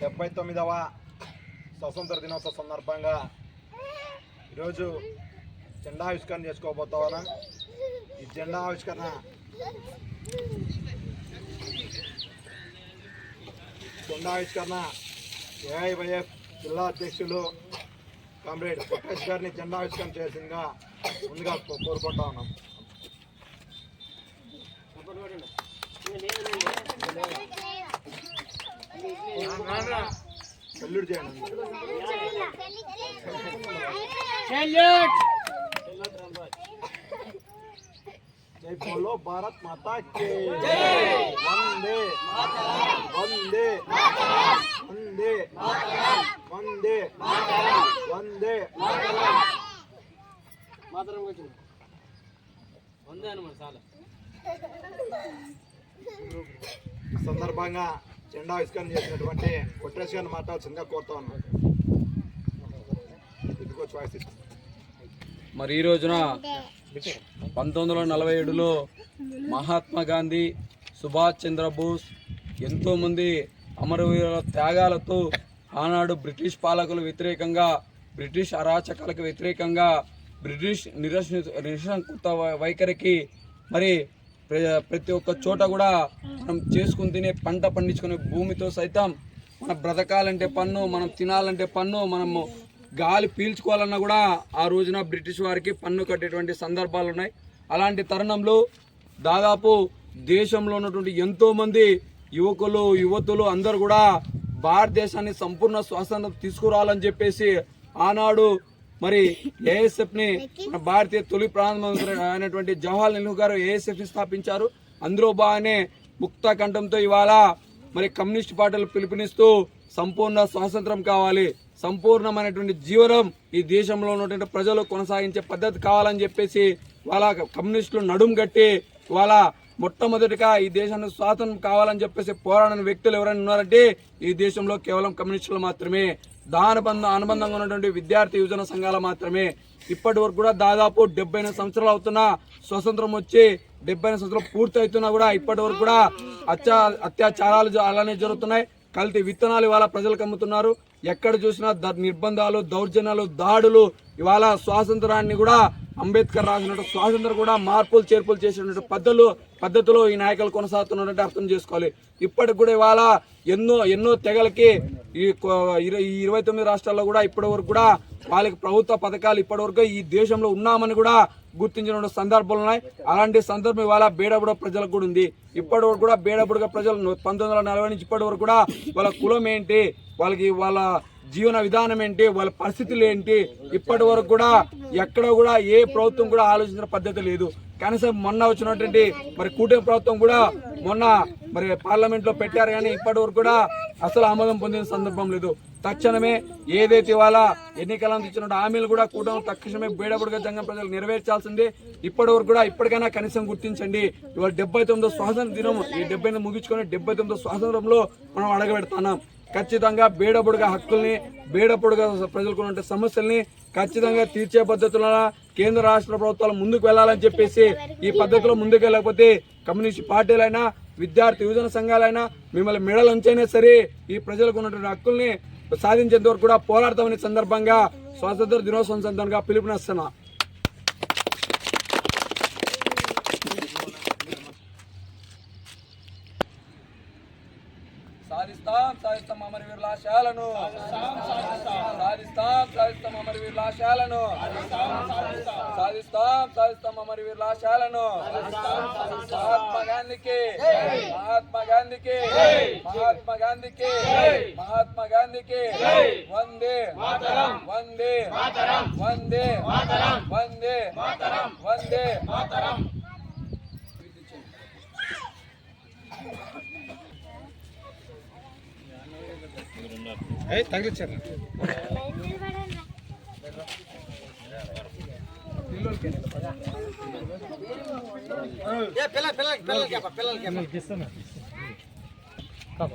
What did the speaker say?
డెబ్బై తొమ్మిదవ స్వతంత్ర దినోత్సవ సందర్భంగా ఈరోజు జెండా ఆవిష్కరణ చేసుకోబోతా ఉన్నాం ఈ జెండా ఆవిష్కరణ జెండా ఆవిష్కరణ ఏఐవైఎఫ్ జిల్లా అధ్యక్షులు కామ్రేడ్ ప్రకాష్ గారిని జెండా ఆవిష్కరణ చేసిందిగా ముందుగా కో- కోరుకుంటా ఉన్నాం. సెల్యూట్ చేయండి జై బోలో భారత్ మాతా కే. వందే వందే వందే వందే వందే మాత్రం. కొంచెం వందే అనమాట చాలా. సందర్భంగా జెండా ఆవిష్కరణ చేసినటువంటి కొట్రేష్ గారిని మాట్లాడాల్సిందిగా కోరుతా ఉన్నాను ఇదిగో చాయిస్ మరి ఈ రోజున పంతొమ్మిది వందల నలభై ఏడులో మహాత్మా గాంధీ సుభాష్ చంద్రబోస్ ఎంతోమంది అమరవీరుల త్యాగాలతో ఆనాడు బ్రిటిష్ పాలకులు వ్యతిరేకంగా బ్రిటిష్ అరాచకాలకు వ్యతిరేకంగా బ్రిటిష్ నిరసన నిరసంకృత వైఖరికి మరి ప్రతి ఒక్క చోట కూడా మనం చేసుకుని తినే పంట పండించుకునే భూమితో సైతం మనం బ్రతకాలంటే పన్ను మనం తినాలంటే పన్ను మనము గాలి పీల్చుకోవాలన్నా కూడా ఆ రోజున బ్రిటిష్ వారికి పన్ను కట్టేటువంటి సందర్భాలు ఉన్నాయి. అలాంటి తరుణంలో దాదాపు దేశంలో ఉన్నటువంటి ఎంతోమంది యువకులు యువతులు అందరూ కూడా భారతదేశాన్ని సంపూర్ణ స్వాతంత్రం తీసుకురావాలని చెప్పేసి ఆనాడు మరి ఏఎస్ఎఫ్ని మన భారతీయ తొలి ప్రధానమంత్రి అయినటువంటి జవహర్లాల్ నెహ్రూ గారు ఏఎస్ఎఫ్ని స్థాపించారు. అందులో బాగానే ముక్త కంఠంతో ఇవాళ మరి కమ్యూనిస్ట్ పార్టీలు పిలుపునిస్తూ సంపూర్ణ స్వాతంత్రం కావాలి. సంపూర్ణమైనటువంటి జీవనం ఈ దేశంలో ఉన్నటువంటి ప్రజలు కొనసాగించే పద్ధతి కావాలని చెప్పేసి వాళ్ళ కమ్యూనిస్టులు నడుం కట్టి వాళ్ళ మొట్టమొదటిగా ఈ దేశానికి స్వాతంత్రం కావాలని చెప్పేసి పోరాడిన వ్యక్తులు ఎవరైనా ఉన్నారంటే ఈ దేశంలో కేవలం కమ్యూనిస్టులు మాత్రమే. దానబంధ అనుబంధంగా ఉన్నటువంటి విద్యార్థి యువజన సంఘాలు మాత్రమే ఇప్పటి వరకు కూడా దాదాపు డెబ్బై ఐదు సంవత్సరాలు అవుతున్నా స్వతంత్రం వచ్చి డెబ్బై సంవత్సరాలు పూర్తి అవుతున్నా కూడా ఇప్పటి వరకు కూడా అత్యా అత్యాచారాలు అలానే జరుగుతున్నాయి. కల్తీ విత్తనాలు ఇవాళ ప్రజలకు అమ్ముతున్నారు. ఎక్కడ చూసినా నిర్బంధాలు దౌర్జన్యాలు దాడులు ఇవాళ స్వాతంత్రాన్ని కూడా అంబేద్కర్ రాసినట్టు స్వాతంత్రం కూడా మార్పులు చేర్పులు చేసినటువంటి పద్ధతులు పద్ధతిలో ఈ నాయకులు కొనసాగుతున్నారంటే అర్థం చేసుకోవాలి. ఇప్పటికి కూడా ఇవాళ ఎన్నో ఎన్నో తెగలకి ఈ ఈ ఇరవై తొమ్మిది రాష్ట్రాల్లో కూడా ఇప్పటి వరకు కూడా వాళ్ళకి ప్రభుత్వ పథకాలు ఇప్పటివరకు ఈ దేశంలో ఉన్నామని కూడా గుర్తించిన సందర్భాలు ఉన్నాయి. అలాంటి సందర్భం ఇవాళ బేడబుడ ప్రజలకు కూడా ఉంది. ఇప్పటి వరకు కూడా బేడబుడగ ప్రజలు పంతొమ్మిది వందల నలభై నుంచి ఇప్పటి వరకు కూడా వాళ్ళ కులం ఏంటి వాళ్ళకి వాళ్ళ జీవన విధానం ఏంటి వాళ్ళ పరిస్థితులు ఏంటి ఇప్పటి వరకు కూడా ఎక్కడ కూడా ఏ ప్రభుత్వం కూడా ఆలోచించిన పద్ధతి లేదు. కనీసం మొన్న వచ్చినటువంటి మరి కూటమి ప్రభుత్వం కూడా మొన్న మరి పార్లమెంట్లో పెట్టారు కానీ ఇప్పటి వరకు కూడా అసలు ఆమోదం పొందిన సందర్భం లేదు. తక్షణమే ఏదైతే ఇవాళ ఎన్నికలను ఇచ్చిన హామీలు కూడా కూటమి తక్షణమే బేడబుడుగా జంగం ప్రజలు నెరవేర్చాల్సిందే. ఇప్పటి వరకు కూడా ఇప్పటికైనా కనీసం గుర్తించండి. ఇవాళ డెబ్బై తొమ్మిదో స్వాతంత్ర దినం ఈ డెబ్బై ముగించుకొని డెబ్బై తొమ్మిదో స్వాతంత్రంలో మనం అడగబెడుతున్నాం ఖచ్చితంగా బేడబుడుగా హక్కుల్ని బేడబుడుగా ప్రజలకు ఉన్న సమస్యల్ని ఖచ్చితంగా తీర్చే పద్ధతుల కేంద్ర రాష్ట్ర ప్రభుత్వాలు ముందుకు వెళ్ళాలని చెప్పేసి ఈ పద్ధతిలో ముందుకు వెళ్ళకపోతే కమ్యూనిస్ట్ పార్టీలైనా విద్యార్థి యువజన సంఘాలైనా మిమ్మల్ని మెడలంచైనా సరే ఈ ప్రజలకు ఉన్నటువంటి హక్కుల్ని సాధించేంత వరకు కూడా పోరాడతామనే సందర్భంగా స్వాతంత్ర దినోత్సవం సందర్భంగా పిలుపునిస్తున్నా. సాధిస్తాం సాధిస్తాం అమర వీరుల ఆశయాలను. సాధిస్తాం సాధిస్తాం. అమర వీరుల ఆశయాలను. సాధిస్తాం సాధిస్తాం. అమర వీరుల ఆశయాలను. మహాత్మా గాంధీకి మహాత్మా గాంధీకి మహాత్మా గాంధీకి మహాత్మా గాంధీకి. వందే. వందే. వందే. వందే. వందే. తగిలిచ్చారు? పిల్ల పిల్లలకి పిల్లలకి పిల్లలకి అప్ప.